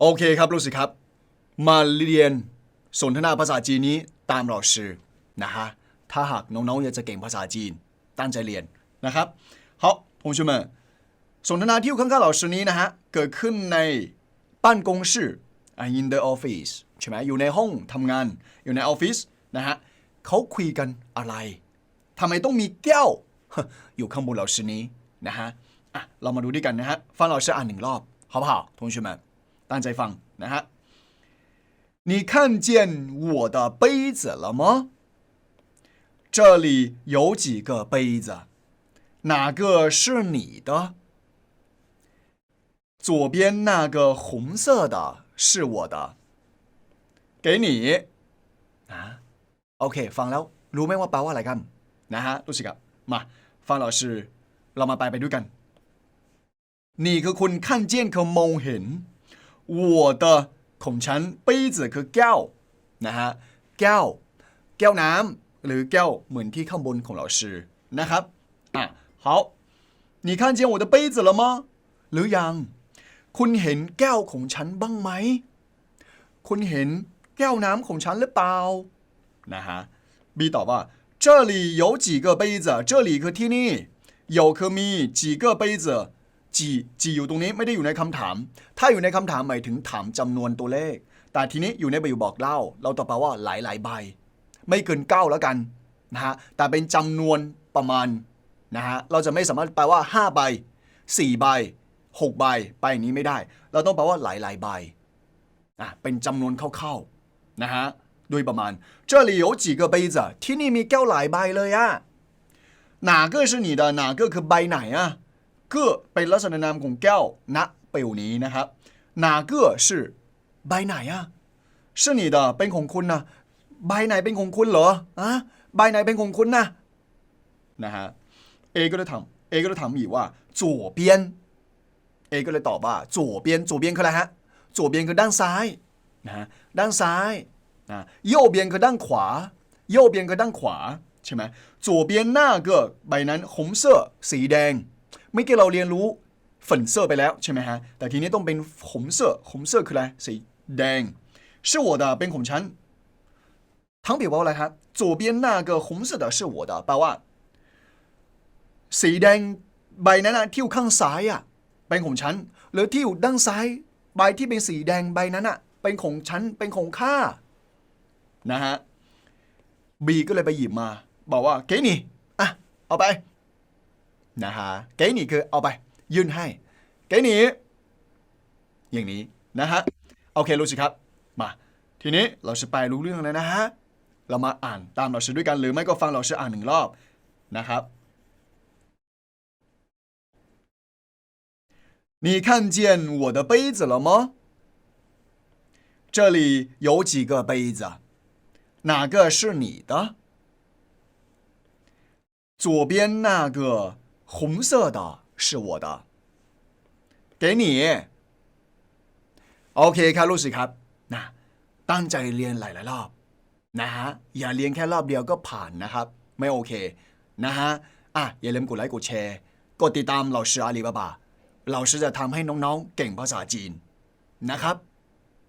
โอเคครับลูกศิษย์ครับ มาเรียนสนทนาภาษาจีนนี้ตามเราชื่อนะฮะถ้าหากน้องๆอยากจะเก่งภาษาจีน ตั้งใจเรียนนะครับ好同学们สนทนาที่อยู่ข้างๆเราชื่อนี้นะฮะเกิดขึ้นในบ้านกงชื่อ in the office ใช่ไหมอยู่ในห้องทำงานอยู่ในออฟฟิศนะฮะเขาคุยกันอะไรทำไมต้องมีแก้ว อยู่ข้างบนเราชื่อนี้นะฮะอ่ะเรามาดูด้วยกันนะฮะฟังเราชื่ออ่านหนึ่งรอบ好不好同学们 ตั้งใจฟังนะฮะ你看见我的杯子了吗？这里有几个杯子，哪个是你的？左边那个红色的是我的，给你啊。OK，ฟังแล้วรู้ไหมว่าแปลว่าอะไรกันนะฮะรู้สิครับมาฟังเราชื่อเรามาไปไปด้วยกันนี่คือคุณขั้นเจียนคือมองเห็น 我的ของฉัน杯子คือแก้วนะฮะแก้ว แก้วน้ำหรือแก้วเหมือนที่ข้างบนของเราชื่อนะครับอ่ะ好你看见我的杯子了吗หรือยัง คุณเห็นแก้วของฉันบ้างไหม คุณเห็นแก้วน้ำของฉันหรือเปล่า นะฮะ บีตอบว่า这里有几个杯子这里คือที่นี่有คือมี几个杯子 จีจีอยู่ตรงนี้ไม่ได้อยู่ในคำถาม ถ้าอยู่ในคำถามหมายถึงถามจำนวนตัวเลข แต่ทีนี้อยู่ในประโยคบอกเล่า เราตอบไปว่าหลายหลายๆใบ ไม่เกินเก้าแล้วกันนะฮะ แต่เป็นจำนวนประมาณนะฮะ เราจะไม่สามารถแปลว่า 5 ใบ 4 ใบ 6 ใบ ไปอย่างนี้ไม่ได้ เราต้องแปลว่าหลายหลายๆใบ อ่ะ เป็นจำนวนคร่าวๆนะฮะ โดยประมาณ这里有几个杯子ที่นี่มีแก้วหลายใบเลยอะ哪个是你的哪个คือใบไหนอะ ก็เป็นลักษณะนามของแก้วณประโยคนี้นะครับ哪个是ใบไหนอะ是你的เป็นของคุณนะใบไหนเป็นของคุณเหรออะใบไหนเป็นของคุณนะนะฮะ A ก็เลยถาม A ก็เลยถามอีกว่า左边 A ก็เลยตอบว่า左边左边คืออะไรฮะ左边คือด้านซ้ายนะฮะด้านซ้ายนะ右边คือด้านขวา右边คือด้านขวาใช่ไหม左边那个ใบนั้น红色สีแดง เมื่อกี้เราเรียนรู้粉色ไปแล้วใช่ไหมฮะ แต่ทีนี้ต้องเป็น红色红色คืออะไรสีแดง是我的เป็นของฉันทั้งเปรียบว่าอะไรครับ左边那个红色的是我的แปลว่า สีแดงใบนั้นนะที่อยู่ข้างซ้ายอ่ะเป็นของฉันหรือที่อยู่ด้านซ้ายใบที่เป็นสีแดงใบนั้นอ่ะเป็นของฉันเป็นของข้านะฮะบีก็เลยไปหยิบมา บอกว่าเก๋นี่อ่ะเอาไป นะฮะเก๋นี่คือเอาไป ยื่นให้เก๋นี่อย่างนี้นะฮะโอเครู้สิครับมา ทีนี้เราจะไปรู้เรื่องแล้วนะฮะเรามาอ่านตามเราชื่อด้วยกัน หรือไม่ก็ฟังเราชื่ออ่านหนึ่งรอบนะครับ 你看见我的杯子了吗？这里有几个杯子，哪个是你的？左边那个 红色的是我的，给你。โอเคครับลูกศิษย์ครับนะตั้งใจเรียนหลายๆรอบนะฮะอย่าเรียนแค่รอบเดียวก็ผ่านนะครับ ไม่โอเคนะฮะอ่ะอย่าลืมกดไลค์กดแชร์กดติดตามเราชื่ออาลีบาบา เราจะทำให้น้องๆ เก่งภาษาจีนนะครับ